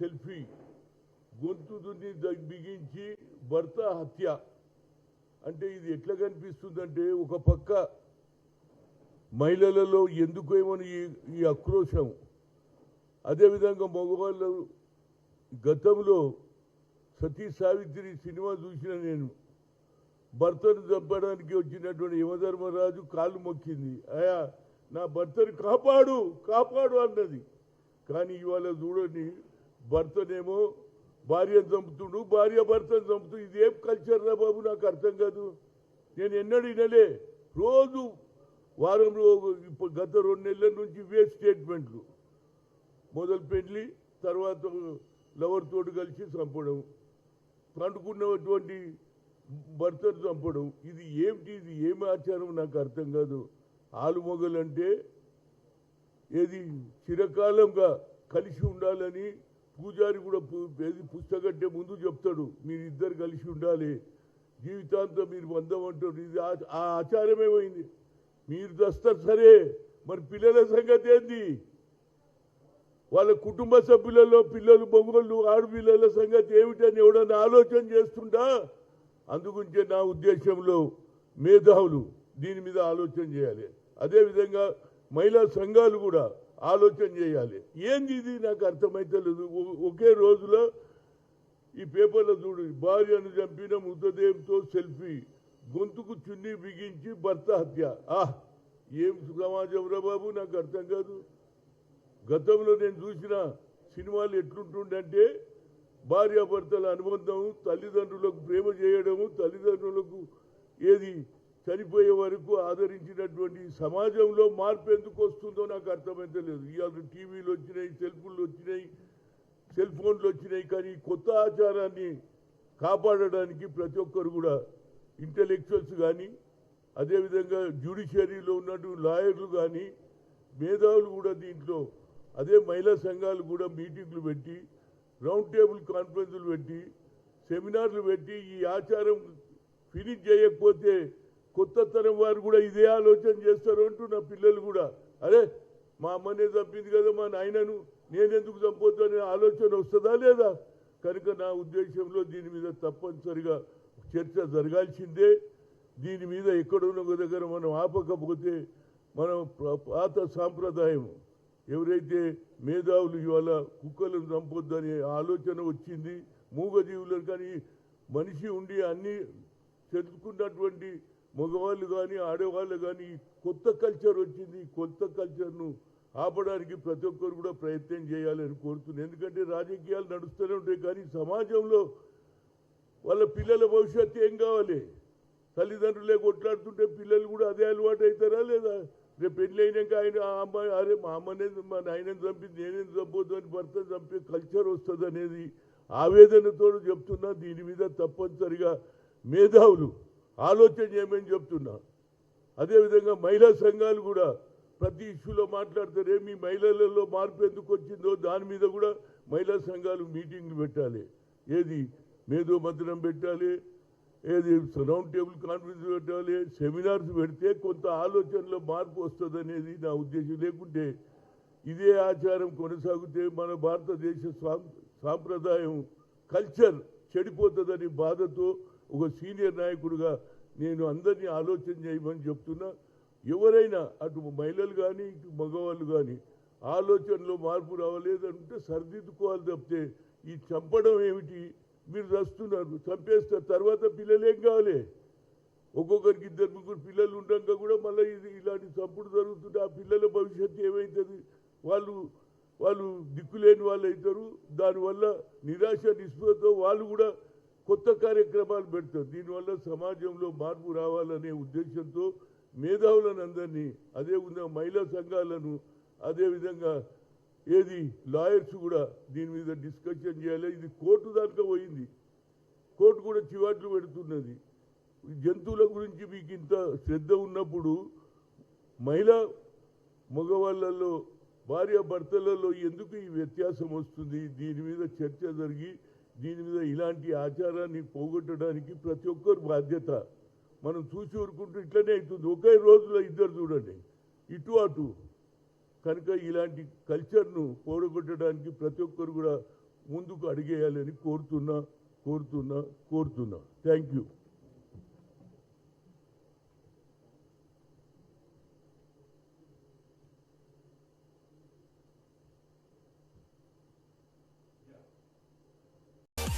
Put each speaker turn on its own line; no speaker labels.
Selfie. గొంతు దున్ని బిగించి భర్త హత్య. అంటే ఇది ఎట్లా కనిపిస్తుందంటే ఒక పక్క మహిళలలో ఎందుకు ఏమని ఈ ఆక్రోశం. అదేవిధంగా మగవాళ్ళు గతంలో సతీ సావిత్రి సినిమా చూసిన నేను. భర్తను చంపడానికి వచ్చినటువంటి యమధర్మరాజు కాళ్ళు మొక్కింది. అయా నా భర్తను కాపాడు కాపాడు అన్నది. కానీ ఇవాళ చూడండి భర్తనేమో భార్యను చంపుతుడు భార్య భర్తను చంపుతూ ఇదేం కల్చర్ రా బాబు నాకు అర్థం కాదు. నేను ఎన్నడూ వినలే. రోజు వారంలో ఇప్పుడు గత రెండు నెలల నుంచి ఇవే స్టేట్మెంట్లు మొదలు పెళ్ళి తర్వాత లవర్ తోటి కలిసి చంపడం పండుకున్నటువంటి భర్తను చంపడం ఇది ఏమిటి ఇది ఏమి ఆచారం నాకు అర్థం కాదు. ఆలుమొగలంటే ఏది చిరకాలంగా కలిసి ఉండాలని పూజారి కూడా పు- ఏది పుస్తకంటే ముందు చెప్తాడు మీరిద్దరు కలిసి ఉండాలి. జీవితాంతం మీరు బంధం అంటారు. ఇది ఆ- ఆచారమేమైంది ఆచారమే మీరు దస్తారు సరే మరి పిల్లల సంగతి ఏంది? వాళ్ళ కుటుంబ సభ్యులలో పిల్లలు మొగోళ్ళు ఆడపిల్లల సంగతి ఏమిటని ఎవడన్నా ఆలోచన చేస్తుంటా అందుగురించే నా ఉద్దేశంలో మేధావులు దీని మీద ఆలోచన చేయాలి. అదేవిధంగా మహిళా సంఘాలు కూడా ఆలోచన చేయాలి. ఏంది ఇది? నాకు అర్థమైతలేదు. లేదు ఒకే రోజులో ఈ పేపర్లో చూడు భార్యను చంపిన మృతదేహంతో సెల్ఫీ గొంతుకు చున్ని బిగించి భర్త హత్య. ఆహ్ ఏం సమాజం రా బాబు నాకు అర్థం కాదు. గతంలో నేను చూసిన సినిమాలు ఎట్లుంటుండంటే భార్యాభర్తల అనుబంధం తల్లిదండ్రులకు ప్రేమ చేయడము తల్లిదండ్రులకు ఏది చనిపోయే వరకు ఆదరించినటువంటి సమాజంలో మార్పు ఎందుకు వస్తుందో నాకు అర్థమైతలేదు ఇవాళ టీవీలు వచ్చినాయి సెల్ఫోన్లు వచ్చినాయి సెల్ ఫోన్లు వచ్చినాయి కానీ కొత్త ఆచారాన్ని కాపాడడానికి ప్రతి ఒక్కరు కూడా ఇంటలెక్చువల్స్ కానీ అదేవిధంగా జ్యుడిషియరీలో ఉన్నటువంటి లాయర్లు కానీ మేధావులు కూడా దీంట్లో అదే మహిళా సంఘాలు కూడా మీటింగ్లు పెట్టి రౌండ్ టేబుల్ కాన్ఫరెన్స్లు పెట్టి సెమినార్లు పెట్టి ఈ ఆచారం ఫినిష్ చేయకపోతే కొత్త తరం వారు కూడా ఇదే ఆలోచన చేస్తారు అంటూ నా పిల్లలు కూడా. అరే మా అమ్మనే చంపింది కదా మా నాయనను. నేనెందుకు చంపొద్దు అనే ఆలోచన వస్తుందా లేదా? కనుక నా ఉద్దేశంలో దీని మీద తప్పనిసరిగా చర్చ జరగాల్సిందే. దీని మీద ఎక్కడున్న ఒక దగ్గర మనం ఆపకపోతే మనం పాత సాంప్రదాయం. ఎవరైతే మేధావులు ఇవాళ కుక్కలను చంపొద్దని ఆలోచన వచ్చింది మూగజీవులను కానీ మనిషి ఉండి అన్నీ తెలుసుకున్నటువంటి మగవాళ్ళు కానీ ఆడవాళ్ళు కానీ కొత్త కల్చర్ వచ్చింది. ఈ కొత్త కల్చర్ను ఆపడానికి ప్రతి ఒక్కరు కూడా ప్రయత్నం చేయాలని కోరుతున్నాను ఎందుకంటే రాజకీయాలు నడుస్తూనే ఉంటాయి కానీ సమాజంలో వాళ్ళ పిల్లల భవిష్యత్తు ఏం కావాలి? తల్లిదండ్రులే కొట్లాడుతుంటే పిల్లలు కూడా అదే అలవాటు అవుతారా లేదా? రేపు పెళ్ళి అయినాక ఆయన ఆ అమ్మాయి అరే మా అమ్మనే మా నాయనని చంపింది నేనేం చంపొద్దు అని భర్త చంపే కల్చర్ వస్తుంది అనేది ఆవేదనతో చెప్తున్నా. దీని మీద తప్పనిసరిగా మేధావులు ఆలోచన చేయమని చెప్తున్నా. అదేవిధంగా మహిళా సంఘాలు కూడా ప్రతి ఇష్యూలో మాట్లాడతారే. మీ మహిళలలో మార్పు ఎందుకు వచ్చిందో దాని మీద కూడా మహిళా సంఘాలు మీటింగ్లు పెట్టాలి. ఏది మేధో మద్దనం పెట్టాలి ఏది రౌండ్ టేబుల్ కాన్ఫరెన్స్ పెట్టాలి సెమినార్స్ పెడితే కొంత ఆలోచనలో మార్పు వస్తుందనేది నా ఉద్దేశం. లేకుంటే ఇదే ఆచారం కొనసాగితే మన భారతదేశ సాం- సాంప్రదాయం కల్చర్ చెడిపోతుందని బాధతో ఒక సీనియర్ నాయకుడిగా నేను అందరినీ ఆలోచన చేయమని చెప్తున్నా ఎవరైనా అటు మహిళలు కానీ ఇటు మగవాళ్ళు కానీ ఆలోచనలో మార్పు రావలేదంటే సర్దిద్దుకోవాలి తప్పితే ఈ చంపడం ఏమిటి? మీరు చస్తున్నారు చంపేస్తారు తర్వాత పిల్లలు ఏం కావాలి? ఒక్కొక్కరికి ఇద్దరు ముగ్గురు పిల్లలు ఉండగా కూడా మళ్ళీ ఇది ఇలాంటి చంపుడు జరుగుతుంటే ఆ పిల్లల భవిష్యత్తు ఏమవుతుంది వాళ్ళు వాళ్ళు దిక్కులేని వాళ్ళు అవుతారు దానివల్ల నిరాశ నిస్పృహతో వాళ్ళు కూడా కొత్త కార్యక్రమాలు పెడతారు. దీనివల్ల సమాజంలో మార్పు రావాలనే ఉద్దేశంతో మేధావులను అందరినీ అదేవిధంగా మహిళా సంఘాలను అదేవిధంగా ఏది లాయర్స్ కూడా దీని మీద డిస్కషన్ చేయాలి. ఇది కోర్టు దాకా పోయింది. కోర్టు కూడా చివాట్లు పెడుతున్నది. జంతువుల గురించి మీకు ఇంత శ్రద్ధ ఉన్నప్పుడు మహిళా మగవాళ్ళలో భార్య భర్తలలో ఎందుకు ఈ వ్యత్యాసం వస్తుంది? దీని మీద చర్చ జరిగి దీని మీద ఇలాంటి ఆచారాన్ని పోగొట్టడానికి ప్రతి ఒక్కరు బాధ్యత. మనం చూసి ఊరుకుంటూ ఇట్లనే అవుతుంది. ఒకే రోజులో ఇద్దరు చూడండి. ఇటు అటు. కనుక ఇలాంటి కల్చర్ను పోగొట్టడానికి ప్రతి ఒక్కరు కూడా ముందుకు అడిగేయాలని కోరుతున్నా కోరుతున్నా కోరుతున్నా. Thank you.